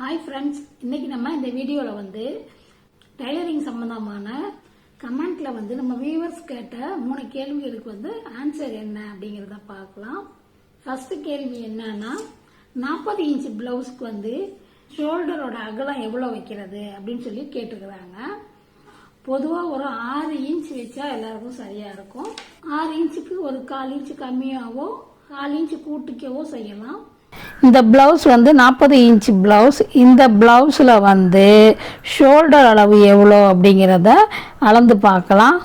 Hi friends இன்னைக்கு நம்ம இந்த வீடியோவில் வந்து டைலரிங் சம்பந்தமான கமெண்ட்ல வந்து நம்ம வியூவர்ஸ் கேட்ட மூணு கேள்விகளுக்கு வந்து ஆன்சர் என்ன அப்படிங்கிறத பார்க்கலாம். ஃபர்ஸ்ட் கேள்வி என்னன்னா நாற்பது இன்ச் பிளவுஸ்க்கு வந்து ஷோல்டரோட அகலம் எவ்வளோ வைக்கிறது அப்படின்னு சொல்லி கேட்டுக்கிறாங்க பொதுவாக ஒரு ஆறு இன்ச் வச்சா எல்லாருக்கும் சரியா இருக்கும். ஆறு இன்ச்சுக்கு ஒரு கால் இன்ச்சு கம்மியாகவோ கால் இன்ச்சு கூட்டிக்கவோ செய்யலாம். இந்த பிளவுஸ் வந்து நாற்பது இன்ச் பிளவுஸ் இந்த பிளவுஸில் வந்து ஷோல்டர் அளவு எவ்வளோ அப்படிங்கிறத அளந்து பார்க்கலாம்.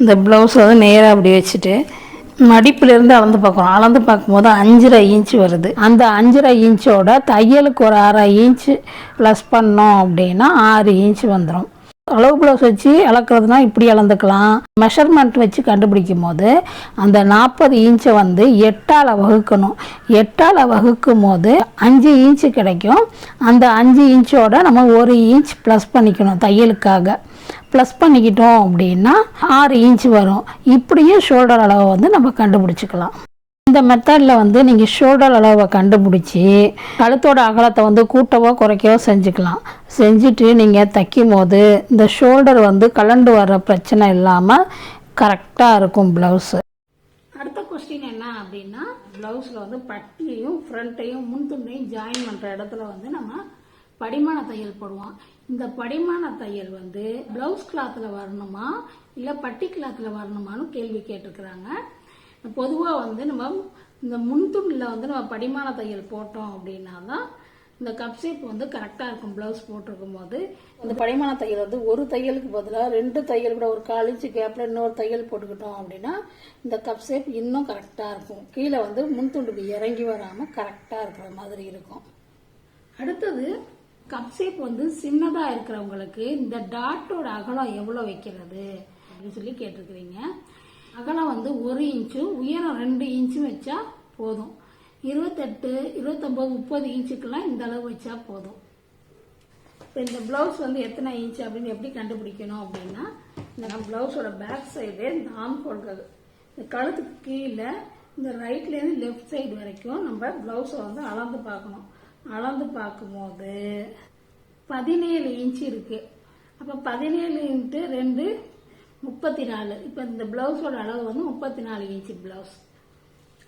இந்த ப்ளவுஸ் வந்து நேராக அப்படி வச்சுட்டு மடிப்பிலிருந்து அளந்து பார்க்குறோம் அளந்து பார்க்கும்போது அஞ்சரை இன்ச் வருது. அந்த அஞ்சரை இன்ச்சோட தையலுக்கு ஒரு அரை இன்ச் ப்ளஸ் பண்ணோம் அப்படின்னா ஆறு இன்ச் வந்துடும் அளவு ப்ளவுஸ் வச்சு அளக்கிறதுனா இப்படி அளந்துக்கலாம். மெஷர்மெண்ட் வச்சு கண்டுபிடிக்கும் போது அந்த நாற்பது இன்ச்சை வந்து எட்டால் வகுக்கணும். எட்டால் வகுக்கும் போது அஞ்சு இன்ச்சு கிடைக்கும். அந்த அஞ்சு இன்ச்சோட நம்ம ஒரு இன்ச் ப்ளஸ் பண்ணிக்கணும் தையலுக்காக. ப்ளஸ் பண்ணிக்கிட்டோம் அப்படின்னா ஆறு இன்ச் வரும். இப்படியும் ஷோல்டர் அளவை வந்து நம்ம கண்டுபிடிச்சிக்கலாம். இந்த மெத்தடில் வந்து நீங்கள் ஷோல்டர் அளவை கண்டுபிடிச்சி கழுத்தோட அகலத்தை வந்து கூட்டவோ குறைக்கவோ செஞ்சுக்கலாம். செஞ்சுட்டு நீங்கள் தைக்கும் போது இந்த ஷோல்டர் வந்து கலண்டு வர பிரச்சனை இல்லாமல் கரெக்டாக இருக்கும் ப்ளவுஸு அடுத்த கொஸ்டின் என்ன அப்படின்னா ப்ளவுஸில் வந்து பட்டியையும் ஃப்ரண்ட்டையும் முன்துண்டையும் ஜாயின் பண்ணுற இடத்துல வந்து நம்ம படிமான தையல் போடுவோம். இந்த படிமான தையல் வந்து பிளவுஸ் கிளாத்தில் வரணுமா இல்லை பட்டி கிளாத்தில் வரணுமான்னு கேள்வி கேட்டிருக்கிறாங்க. பொதுவாக வந்து நம்ம இந்த முன்துண்டில் வந்து நம்ம படிமான தையல் போட்டோம் அப்படின்னா தான் இந்த கப் ஷேப் வந்து கரெக்டாக இருக்கும் ப்ளவுஸ் போட்டிருக்கும் போது இந்த படிமான தையல் வந்து ஒரு தையலுக்கு பதிலாக ரெண்டு தையல் கூட ஒரு கால் இன்ச்சு கேப்பில் இன்னொரு தையல் போட்டுக்கிட்டோம் அப்படின்னா இந்த கப் ஷேப் இன்னும் கரெக்டாக இருக்கும். கீழே வந்து முன்துண்டுக்கு இறங்கி வராமல் கரெக்டாக இருக்கிற மாதிரி இருக்கும். அடுத்தது கப் ஷேப் வந்து சின்னதாக இருக்கிறவங்களுக்கு இந்த டாட்டோட அகலம் எவ்வளோ வைக்கிறது அப்படின்னு சொல்லி கேட்டிருக்கிறீங்க. அகலம் வந்து ஒரு இன்ச்சும் உயரம் ரெண்டு இன்ச்சும் வச்சா போதும். இருபத்தெட்டு இருபத்தொம்போது முப்பது இன்ச்சுக்கெல்லாம் இந்த அளவு வச்சா போதும். இப்போ இந்த பிளவுஸ் வந்து எத்தனை இன்ச் அப்படின்னு எப்படி கண்டுபிடிக்கணும் அப்படின்னா இந்த பிளவுஸோட பேக் சைடு இந்த ஆம் கொடுக்குறது இந்த கழுத்துக்கு கீழே இந்த ரைட்லேருந்து லெஃப்ட் சைடு வரைக்கும் நம்ம பிளவுஸை வந்து அளந்து பார்க்கணும். அளந்து பார்க்கும்போது பதினேழு இன்ச் இருக்குது அப்போ பதினேழு இன்ட்டு ரெண்டு முப்பத்தி நாலு இப்போ இந்த பிளவுஸோட அளவு வந்து முப்பத்தி நாலு இன்ச்சு பிளவுஸ்.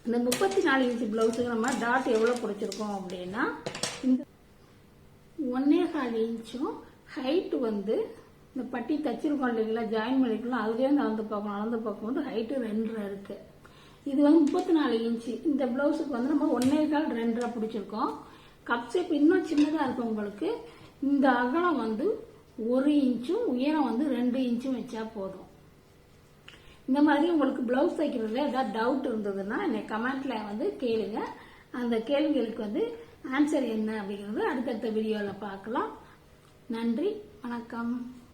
இந்த முப்பத்தி நாலு இன்ச்சு பிளவுஸுக்கு நம்ம டாட் எவ்வளோ பிடிச்சிருக்கோம் அப்படின்னா இந்த ஒன்னே கால் இன்ச்சும் ஹைட்டு வந்து இந்த பட்டி தச்சிருக்கோம் இல்லைங்களா ஜாயின் பண்ணிக்கலாம் அதுலேயே அளந்து பார்க்கணும் நடந்து பார்க்கும்போது ஹைட்டு ரெண்டரை இருக்கு. இது வந்து முப்பத்தி நாலு இன்ச்சு. இந்த பிளவுஸுக்கு வந்து நம்ம ஒன்னே கால் ரெண்டரை பிடிச்சிருக்கோம். கப் ஷேப் இன்னும் சின்னதாக இருக்கும் உங்களுக்கு. இந்த அகலம் வந்து ஒரு இன்ச்சும் உயரம் வந்து ரெண்டு இன்ச்சும் வச்சா போதும். இந்த மாதிரி உங்களுக்கு பிளவுஸ் தைக்கிறதுல ஏதாவது டவுட் இருந்ததுன்னா என்னை கமெண்ட்ல வந்து கேளுங்க. அந்த கேள்விகளுக்கு வந்து ஆன்சர் என்ன அப்படிங்கிறது அடுத்தடுத்த வீடியோவில் பார்க்கலாம். நன்றி வணக்கம்.